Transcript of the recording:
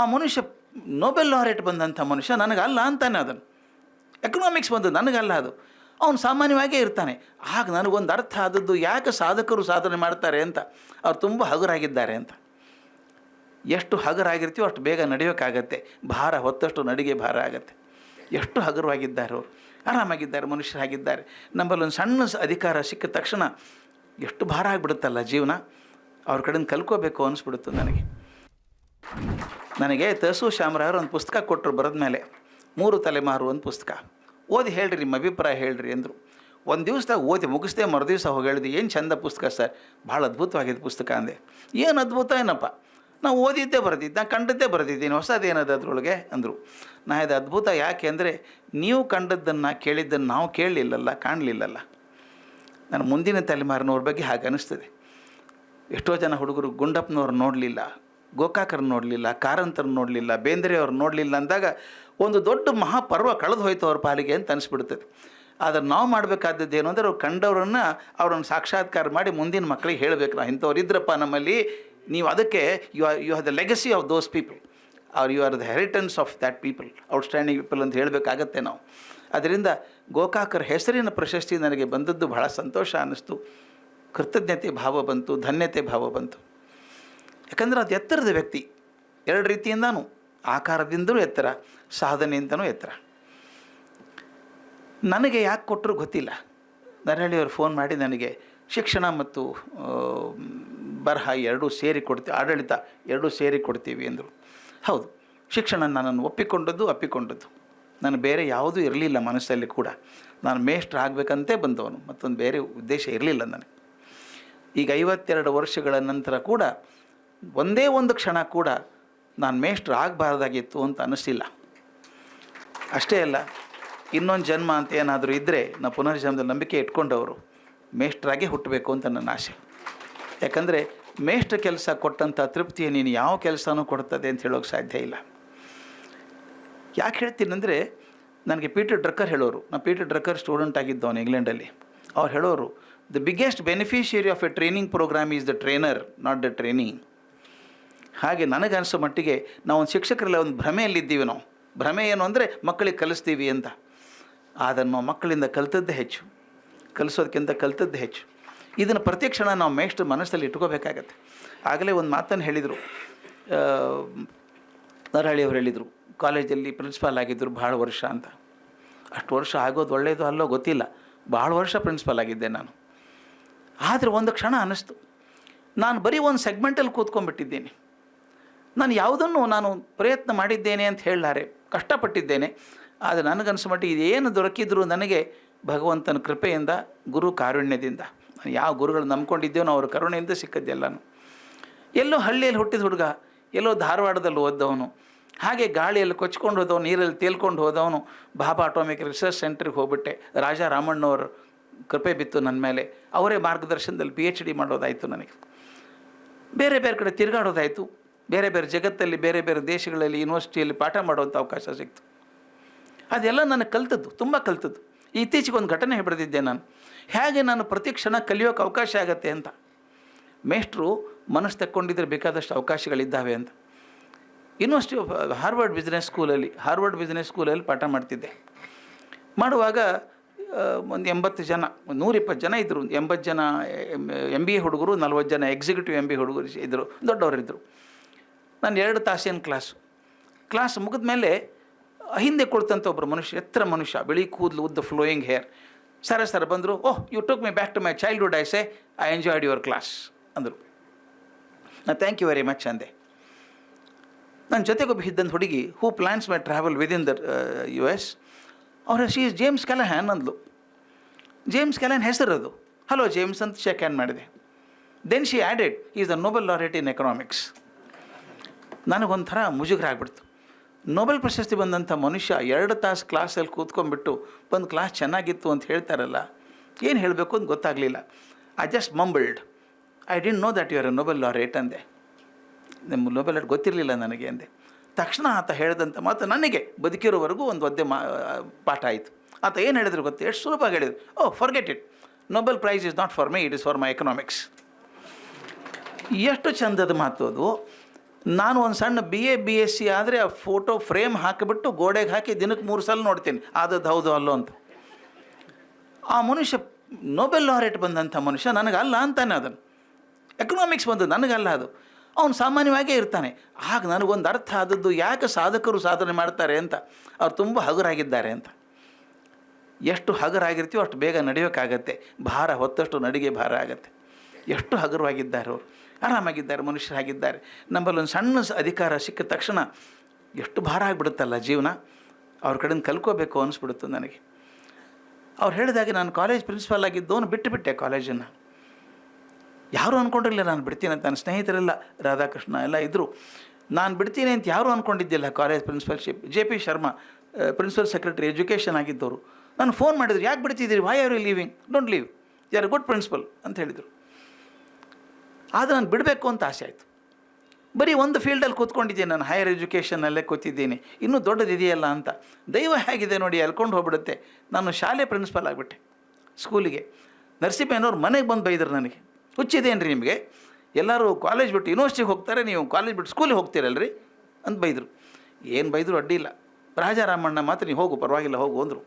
ಆ ಮನುಷ್ಯ ನೊಬೆಲ್ ಲಾರೇಟ್ ಬಂದಂಥ ಮನುಷ್ಯ ನನಗಲ್ಲ ಅಂತಾನೆ ಅದನ್ನು. ಎಕನಾಮಿಕ್ಸ್ ಬಂದದ್ದು ನನಗಲ್ಲ ಅದು. ಅವನು ಸಾಮಾನ್ಯವಾಗೇ ಇರ್ತಾನೆ. ಆಗ ನನಗೊಂದು ಅರ್ಥ ಆದದ್ದು ಯಾಕೆ ಸಾಧಕರು ಸಾಧನೆ ಮಾಡ್ತಾರೆ ಅಂತ. ಅವ್ರು ತುಂಬ ಹಗುರಾಗಿದ್ದಾರೆ ಅಂತ. ಎಷ್ಟು ಹಗುರಾಗಿರ್ತೀವೋ ಅಷ್ಟು ಬೇಗ ನಡೆಯೋಕ್ಕಾಗತ್ತೆ. ಭಾರ ಹೊತ್ತಷ್ಟು ನಡಿಗೆ ಭಾರ ಆಗತ್ತೆ. ಎಷ್ಟು ಹಗುರವಾಗಿದ್ದಾರೆ ಅವರು. ಆರಾಮಾಗಿದ್ದಾರೆ, ಮನುಷ್ಯರಾಗಿದ್ದಾರೆ. ನಮ್ಮಲ್ಲಿ ಒಂದು ಸಣ್ಣ ಅಧಿಕಾರ ಸಿಕ್ಕ ತಕ್ಷಣ ಎಷ್ಟು ಭಾರ ಆಗಿಬಿಡುತ್ತಲ್ಲ ಜೀವನ. ಅವ್ರ ಕಡೆಯಿಂದ ಕಲ್ಕೋಬೇಕು ಅನಿಸ್ಬಿಡುತ್ತೆ ನನಗೆ. ನನಗೆ ತಸು ಶ್ಯಾಮರಾಯರು ಒಂದು ಪುಸ್ತಕ ಕೊಟ್ಟರು ಬರೆದ ಮೇಲೆ. ಮೂರು ತಲೆಮಾರು ಒಂದು ಪುಸ್ತಕ. ಓದಿ ಹೇಳ್ರಿ, ನಿಮ್ಮ ಅಭಿಪ್ರಾಯ ಹೇಳ್ರಿ ಅಂದರು ಒಂದು ದಿವಸದಾಗ ಓದಿ ಮುಗಿಸ್ದೆ ಮರು ದಿವಸ ಹೋಗಿ ಹೇಳಿದೆ, ಏನು ಚಂದ ಪುಸ್ತಕ ಸರ್? ಭಾಳ ಅದ್ಭುತವಾಗಿದೆ ಪುಸ್ತಕ ಅಂದೆ. ಏನು ಅದ್ಭುತ ಏನಪ್ಪ? ನಾವು ಓದಿದ್ದೇ ಬರೆದಿದ್ದು ನಾನು ಕಂಡದ್ದೇ ಬರೆದಿದ್ದೀನಿ ಹೊಸದೇನದು ಅದರೊಳಗೆ? ಅಂದರು. ನಾ ಇದು ಅದ್ಭುತ ಯಾಕೆ ಅಂದರೆ, ನೀವು ಕಂಡದ್ದನ್ನು ಕೇಳಿದ್ದನ್ನು ನಾವು ಕೇಳಲಿಲ್ಲಲ್ಲ, ಕಾಣಲಿಲ್ಲಲ್ಲ. ನನ್ನ ಮುಂದಿನ ತಲೆಮಾರಿನವ್ರ ಬಗ್ಗೆ ಹಾಗೆ ಅನ್ನಿಸ್ತದೆ ಎಷ್ಟೋ ಜನ ಹುಡುಗರು ಗುಂಡಪ್ಪನವ್ರು ನೋಡಲಿಲ್ಲ. ಗೋಕಾಕರ್ ನೋಡಲಿಲ್ಲ ಕಾರಂತರ ನೋಡಲಿಲ್ಲ ಬೇಂದ್ರೆಯವ್ರು ನೋಡಲಿಲ್ಲ ಅಂದಾಗ ಒಂದು ದೊಡ್ಡ ಮಹಾಪರ್ವ ಕಳೆದು ಹೋಯ್ತು ಅವ್ರ ಪಾಲಿಗೆ ಅಂತ ಅನಿಸ್ಬಿಡ್ತದೆ. ಆದರೆ ನಾವು ಮಾಡಬೇಕಾದದ್ದು ಏನು ಅಂದರೆ ಅವ್ರು ಕಂಡವರನ್ನು ಅವ್ರನ್ನ ಸಾಕ್ಷಾತ್ಕಾರ ಮಾಡಿ ಮುಂದಿನ ಮಕ್ಕಳಿಗೆ ಹೇಳಬೇಕು. ನಾವು ಇಂಥವ್ರು ಇದ್ರಪ್ಪ ನಮ್ಮಲ್ಲಿ, ನೀವು ಅದಕ್ಕೆ you are you have the legacy of those people are you are the heritance of that people outstanding people ಅಂತ ಹೇಳಬೇಕಾಗತ್ತೆ ನಾವು. ಅದರಿಂದ ಗೋಕಾಕರ್ ಹೆಸರಿನ ಪ್ರಶಸ್ತಿ ನನಗೆ ಬಂದದ್ದು ಬಹಳ ಸಂತೋಷ ಅನ್ನಿಸ್ತು. ಕೃತಜ್ಞತೆ ಭಾವ ಬಂತು, ಧನ್ಯತೆ ಭಾವ ಬಂತು. ಯಾಕಂದ್ರೆ ಅದು ಎತ್ತರದ ವ್ಯಕ್ತಿ. ಎರಡು ರೀತಿಯಿಂದನೂ ಆಕಾರದಿಂದಲೂ ಎತ್ತರ, ಸಾಧನೆಯಿಂದನೂ ಎತ್ತರ. ನನಗೆ ಯಾಕೆ ಕೊಟ್ಟರು ಗೊತ್ತಿಲ್ಲ. ನರಹಳ್ಳಿಯವರು ಫೋನ್ ಮಾಡಿ ನನಗೆ, ಶಿಕ್ಷಣ ಮತ್ತು ಬರಹ ಎರಡೂ ಸೇರಿ ಕೊಡ್ತೀವಿ, ಆಡಳಿತ ಎರಡೂ ಸೇರಿ ಕೊಡ್ತೀವಿ ಅಂದರು ಹೌದು, ಶಿಕ್ಷಣ ನನ್ನನ್ನು ಒಪ್ಪಿಕೊಂಡದ್ದು, ಅಪ್ಪಿಕೊಂಡದ್ದು. ನಾನು ಬೇರೆ ಯಾವುದೂ ಇರಲಿಲ್ಲ ಮನಸ್ಸಲ್ಲಿ ಕೂಡ. ನಾನು ಮೇಷ್ಟ್ರ ಆಗಬೇಕಂತೇ ಬಂದವನು, ಮತ್ತೊಂದು ಬೇರೆ ಉದ್ದೇಶ ಇರಲಿಲ್ಲ ನನಗೆ. ಈಗ ಐವತ್ತೆರಡು ವರ್ಷಗಳ ನಂತರ ಕೂಡ ಒಂದೇ ಒಂದು ಕ್ಷಣ ಕೂಡ ನಾನು ಮೇಷ್ಟ್ರು ಆಗಬಾರ್ದಾಗಿತ್ತು ಅಂತ ಅನ್ನಿಸ್ಲಿಲ್ಲ. ಅಷ್ಟೇ ಅಲ್ಲ, ಇನ್ನೊಂದು ಜನ್ಮ ಅಂತ ಏನಾದರೂ ಇದ್ದರೆ ನಾ ಪುನರ್ಜನ್ಮದಲ್ಲಿ ನಂಬಿಕೆ ಇಟ್ಕೊಂಡವರು ಮೇಷ್ಟ್ರಾಗೆ ಹುಟ್ಟಬೇಕು ಅಂತ ನನ್ನ ಆಸೆ. ಯಾಕಂದರೆ ಮೇಷ್ಟ್ರ ಕೆಲಸ ಕೊಟ್ಟಂಥ ತೃಪ್ತಿಯ ನೀನು ಯಾವ ಕೆಲಸನೂ ಕೊಡ್ತದೆ ಅಂತ ಹೇಳೋಕೆ ಸಾಧ್ಯ ಇಲ್ಲ. ಯಾಕೆ ಹೇಳ್ತೀನಿ ಅಂದರೆ, ನನಗೆ ಪೀಟರ್ ಡ್ರಕ್ಕರ್ ಹೇಳೋರು, ನಾನು ಪೀಟರ್ ಡ್ರಕ್ಕರ್ ಸ್ಟೂಡೆಂಟ್ ಆಗಿದ್ದವನು ಇಂಗ್ಲೆಂಡಲ್ಲಿ. ಅವ್ರು ಹೇಳೋರು the biggest beneficiary of a training program is the trainer not the training ಹಾಗೆ ನನಗೆ ಅನಿಸೋ ಮಟ್ಟಿಗೆ ನಾವು ಒಂದು ಶಿಕ್ಷಕರೆಲ್ಲ ಒಂದು ಭ್ರಮೆಯಲ್ಲಿದ್ದೀವಿ ನಾವು. ಭ್ರಮೆ ಏನು ಅಂದರೆ ಮಕ್ಕಳಿಗೆ ಕಲಿಸ್ತೀವಿ ಅಂತ. ಅದನ್ನು ಮಕ್ಕಳಿಂದ ಕಲಿತದ್ದೇ ಹೆಚ್ಚು. ಕಲಿಸೋದಕ್ಕಿಂತ ಕಲಿತದ್ದೇ ಹೆಚ್ಚು. ಇದನ್ನು ಪ್ರತಿಕ್ಷಣ ನಾವು ಮೇಷ್ಟ್ರ ಮನಸ್ಸಲ್ಲಿ ಇಟ್ಕೋಬೇಕಾಗತ್ತೆ. ಆಗಲೇ ಒಂದು ಮಾತನ್ನು ಹೇಳಿದರು. ನರಹಳ್ಳಿಯವರು ಹೇಳಿದರು, ಕಾಲೇಜಲ್ಲಿ ಪ್ರಿನ್ಸಿಪಾಲ್ ಆಗಿದ್ದರು ಭಾಳ ವರ್ಷ ಅಂತ. ಅಷ್ಟು ವರ್ಷ ಆಗೋದು ಒಳ್ಳೆಯದು ಅಲ್ಲೋ ಗೊತ್ತಿಲ್ಲ. ಭಾಳ ವರ್ಷ ಪ್ರಿನ್ಸಿಪಾಲ್ ಆಗಿದ್ದೆ ನಾನು. ಆದರೆ ಒಂದು ಕ್ಷಣ ಅನ್ನಿಸ್ತು ನಾನು ಬರೀ ಒಂದು ಸೆಗ್ಮೆಂಟಲ್ಲಿ ಕೂತ್ಕೊಂಡ್ಬಿಟ್ಟಿದ್ದೇನೆ. ನಾನು ಯಾವುದನ್ನು ನಾನು ಪ್ರಯತ್ನ ಮಾಡಿದ್ದೇನೆ ಅಂತ ಹೇಳಲಾರೆ, ಕಷ್ಟಪಟ್ಟಿದ್ದೇನೆ, ಆದರೆ ನನಗನ್ಸೋ ಮಟ್ಟಿಗೆ ಇದೇನು ದೊರಕಿದ್ರು ನನಗೆ ಭಗವಂತನ ಕೃಪೆಯಿಂದ, ಗುರು ಕಾರುಣ್ಯದಿಂದ, ನಾನು ಯಾವ ಗುರುಗಳು ನಂಬ್ಕೊಂಡಿದ್ದೇನೋ ಅವ್ರ ಕರುಣೆಯಿಂದ ಸಿಕ್ಕದ್ದೆಲ್ಲನೂ ಎಲ್ಲೋ ಹಳ್ಳಿಯಲ್ಲಿ ಹುಟ್ಟಿದ ಹುಡುಗ, ಎಲ್ಲೋ ಧಾರವಾಡದಲ್ಲಿ ಓದ್ದವನು, ಹಾಗೆ ಗಾಳಿಯಲ್ಲಿ ಕೊಚ್ಕೊಂಡು ಹೋದವನು, ನೀರಲ್ಲಿ ತೇಲ್ಕೊಂಡು ಹೋದವನು, ಬಾಬಾ ಅಟೋಮಿಕ್ ರಿಸರ್ಚ್ ಸೆಂಟ್ರಿಗೆ ಹೋಗ್ಬಿಟ್ಟೆ, ರಾಜಾ ರಾಮಣ್ಣವ್ರ ಕೃಪೆ ಬಿತ್ತು ನನ್ನ ಮೇಲೆ, ಅವರೇ ಮಾರ್ಗದರ್ಶನದಲ್ಲಿ ಪಿ ಎಚ್ ಡಿ ಮಾಡೋದಾಯಿತು ನನಗೆ. ಬೇರೆ ಬೇರೆ ಕಡೆ ತಿರುಗಾಡೋದಾಯಿತು. ಬೇರೆ ಬೇರೆ ಜಗತ್ತಲ್ಲಿ, ಬೇರೆ ಬೇರೆ ದೇಶಗಳಲ್ಲಿ ಯೂನಿವರ್ಸಿಟಿಯಲ್ಲಿ ಪಾಠ ಮಾಡುವಂಥ ಅವಕಾಶ ಸಿಕ್ತು. ಅದೆಲ್ಲ ನನಗೆ ಕಲ್ತದ್ದು, ತುಂಬ ಕಲ್ತದ್ದು. ಇತ್ತೀಚೆಗೆ ಒಂದು ಘಟನೆ ಬರೆದಿದ್ದೆ ನಾನು. ಹೇಗೆ ನಾನು ಪ್ರತಿ ಕ್ಷಣ ಕಲಿಯೋಕೆ ಅವಕಾಶ ಆಗತ್ತೆ ಅಂತ. ಮೇಷ್ಟ್ರು ಮನಸ್ಸು ತಕ್ಕೊಂಡಿದ್ರೆ ಬೇಕಾದಷ್ಟು ಅವಕಾಶಗಳಿದ್ದಾವೆ ಅಂತ. ಯೂನಿವರ್ಸಿಟಿ ಆಫ್ ಹಾರ್ವರ್ಡ್ ಬಿಸ್ನೆಸ್ ಸ್ಕೂಲಲ್ಲಿ ಹಾರ್ವರ್ಡ್ ಬಿಸ್ನೆಸ್ ಸ್ಕೂಲಲ್ಲಿ ಪಾಠ ಮಾಡ್ತಿದ್ದೆ. ಮಾಡುವಾಗ ಒಂದು ಎಂಬತ್ತು ಜನ, ನೂರಿಪ್ಪತ್ತು ಜನ ಇದ್ದರು ಎಂಬತ್ತು ಜನ ಎಂ ಬಿ ಎ ಹುಡುಗರು, ನಲ್ವತ್ತು ಜನ ಎಕ್ಸಿಕ್ಯೂಟಿವ್ ಎಂ ಬಿ ಹುಡುಗರು ಇದ್ದರು, ದೊಡ್ಡವರಿದ್ದರು. ನಾನು ಎರಡು ತಾಸಿನ ಕ್ಲಾಸು ಕ್ಲಾಸ್ ಮುಗಿದ ಮೇಲೆ ಹಿಂದೆ ಕೊಡ್ತಂಥ ಒಬ್ಬರು ಮನುಷ್ಯ, ಎತ್ತರ ಮನುಷ್ಯ, ಬಿಳಿ ಕೂದಲು, ಉದ್ದ ಫ್ಲೋಯಿಂಗ್ ಹೇರ್ ಸರ ಸರ್ ಬಂದರು, ಓಹ್ you took my back to my childhood I say I enjoyed your class ಅಂದರು. ನಾನು ಥ್ಯಾಂಕ್ ಯು ವೆರಿ ಮಚ್ ಅಂದೆ. ನನ್ನ ಜೊತೆಗೊಬ್ಬ ಇದ್ದಂಥ ಹುಡುಗಿ who plans my travel within the U S ಅವ್ರ ಶಿ ಇಸ್ ಜೇಮ್ಸ್ ಕೆಲಹ್ಯಾನ್ ಅಂದ್ಲು. ಜೇಮ್ಸ್ ಹೆಸರು ಅದು. ಹಲೋ ಜೇಮ್ಸ್ ಅಂತ ಶೇಕ್ ಹ್ಯಾಂಡ್ ಮಾಡಿದೆ then she added is the Nobel laureate in economics ನನಗೊಂಥರ ಮುಜುಗರ ಆಗಿಬಿಡ್ತು ನೊಬೆಲ್ ಪ್ರಶಸ್ತಿ ಬಂದಂಥ ಮನುಷ್ಯ ಎರಡು ತಾಸು ಕ್ಲಾಸಲ್ಲಿ ಕೂತ್ಕೊಂಡ್ಬಿಟ್ಟು ಒಂದು ಕ್ಲಾಸ್ ಚೆನ್ನಾಗಿತ್ತು ಅಂತ ಹೇಳ್ತಾರಲ್ಲ, ಏನು ಹೇಳಬೇಕು ಅಂತ ಗೊತ್ತಾಗಲಿಲ್ಲ. I just mumbled I didn't know that you are a Nobel laureate ಅಂದೆ. ನಿಮ್ಮ ನೊಬೆಲ್ ಲಾರೆಟ್ ಗೊತ್ತಿರಲಿಲ್ಲ ನನಗೆ, ಅಂದೆ. ತಕ್ಷಣ ಆತ ಹೇಳಿದಂಥ ಮಾತು ನನಗೆ, ಬದುಕಿರೋವರೆಗೂ ಒಂದು ಒದ್ದೆ ಮಾ, ಪಾಠ ಆಯಿತು. ಆತ ಏನು ಹೇಳಿದ್ರು ಗೊತ್ತು? ಎಷ್ಟು ಸುಲಭವಾಗಿ ಹೇಳಿದ್ರು. ಓ forget it Nobel prize is not for my it is for my economics ಎಷ್ಟು ಚಂದದ ಮಾತು ಅದು. ನಾನು ಒಂದು ಸಣ್ಣ B A B S C ಆದರೆ ಆ ಫೋಟೋ ಫ್ರೇಮ್ ಹಾಕಿಬಿಟ್ಟು ಗೋಡೆಗೆ ಹಾಕಿ ದಿನಕ್ಕೆ ಮೂರು ಸಲ ನೋಡ್ತೀನಿ. ಅದು ಹೌದು ಅಲ್ಲೋ ಅಂತ. ಆ ಮನುಷ್ಯ ನೊಬೆಲ್ ಲಾರೆಟ್ ಬಂದಂಥ ಮನುಷ್ಯ ನನಗಲ್ಲ ಅಂತಾನೆ ಅದನ್ನು ಎಕನಾಮಿಕ್ಸ್ ಬಂದು ನನಗಲ್ಲ ಅದು. ಅವನು ಸಾಮಾನ್ಯವಾಗೇ ಇರ್ತಾನೆ. ಆಗ ನನಗೊಂದು ಅರ್ಥ ಆದದ್ದು ಯಾಕೆ ಸಾಧಕರು ಸಾಧನೆ ಮಾಡ್ತಾರೆ ಅಂತ. ಅವ್ರು ತುಂಬ ಹಗುರಾಗಿದ್ದಾರೆ ಅಂತ. ಎಷ್ಟು ಹಗುರಾಗಿರ್ತೀವೋ ಅಷ್ಟು ಬೇಗ ನಡೆಯೋಕ್ಕಾಗತ್ತೆ ಭಾರ ಹೊತ್ತಷ್ಟು ನಡಿಗೆ ಭಾರ ಆಗತ್ತೆ. ಎಷ್ಟು ಹಗುರವಾಗಿದ್ದಾರೆ ಅವರು. ಆರಾಮಾಗಿದ್ದಾರೆ, ಮನುಷ್ಯರಾಗಿದ್ದಾರೆ. ನಮ್ಮಲ್ಲಿ ಒಂದು ಸಣ್ಣ ಅಧಿಕಾರ ಸಿಕ್ಕಿದ ತಕ್ಷಣ ಎಷ್ಟು ಭಾರ ಆಗಿಬಿಡುತ್ತಲ್ಲ ಜೀವನ. ಅವ್ರ ಕಡೆಯಿಂದ ಕಲ್ಕೋಬೇಕು ಅನಿಸ್ಬಿಡುತ್ತೆ ನನಗೆ. ಅವ್ರು ಹೇಳಿದಾಗೆ ನಾನು ಕಾಲೇಜ್ ಪ್ರಿನ್ಸಿಪಾಲ್ ಆಗಿದ್ದವನು ಬಿಟ್ಟು ಬಿಟ್ಟೆ ಕಾಲೇಜನ್ನು ಯಾರು ಅಂದ್ಕೊಂಡಿರಲಿಲ್ಲ ನಾನು ಬಿಡ್ತೀನಿ ಅಂತ. ನನ್ನ ಸ್ನೇಹಿತರೆಲ್ಲ ರಾಧಾಕೃಷ್ಣ ಎಲ್ಲ ಇದ್ದರು ನಾನು ಬಿಡ್ತೀನಿ ಅಂತ ಯಾರೂ ಅಂದ್ಕೊಂಡಿದ್ದಿಲ್ಲ college principalship J P Sharma principal secretary education ಆಗಿದ್ದವರು. ನಾನು ಫೋನ್ ಮಾಡಿದ್ರು, ಯಾಕೆ ಬಿಡ್ತಿದ್ದೀರಿ? Why are you leaving don't leave you are good principal ಅಂತ ಹೇಳಿದರು. ಆದರೆ ನಾನು ಬಿಡಬೇಕು ಅಂತ ಆಸೆ ಆಯಿತು. ಬರೀ ಒಂದು ಫೀಲ್ಡಲ್ಲಿ ಕೂತ್ಕೊಂಡಿದ್ದೀನಿ ನಾನು ಹೈಯರ್ ಎಜುಕೇಷನಲ್ಲೇ ಕೂತಿದ್ದೀನಿ. ಇನ್ನೂ ದೊಡ್ಡದಿದೆಯಲ್ಲ ಅಂತ. ದೈವ ಹೇಗಿದೆ ನೋಡಿ ಎಲ್ಕೊಂಡು ಹೋಗ್ಬಿಡುತ್ತೆ. ನಾನು ಶಾಲೆ ಪ್ರಿನ್ಸಿಪಲ್ ಆಗಿಬಿಟ್ಟೆ ಸ್ಕೂಲಿಗೆ ನರಸಿಂಹಯ್ಯನವ್ರು ಮನೆಗೆ ಬಂದು ಬೈದರು ನನಗೆ. ಹುಚ್ಚಿದೇನು ರೀ ನಿಮಗೆ? ಎಲ್ಲರೂ ಕಾಲೇಜ್ ಬಿಟ್ಟು ಯೂನಿವರ್ಸಿಟಿಗೆ ಹೋಗ್ತಾರೆ, ನೀವು ಕಾಲೇಜ್ ಬಿಟ್ಟು ಸ್ಕೂಲಿಗೆ ಹೋಗ್ತೀರಲ್ರಿ ಅಂತ ಬೈದರು. ಏನು ಬೈದರು ಅಡ್ಡಿಲ್ಲ ರಾಜಾರಾಮಣ್ಣ ಮಾತ್ರ ನೀವು ಹೋಗು, ಪರವಾಗಿಲ್ಲ, ಹೋಗು ಅಂದರು.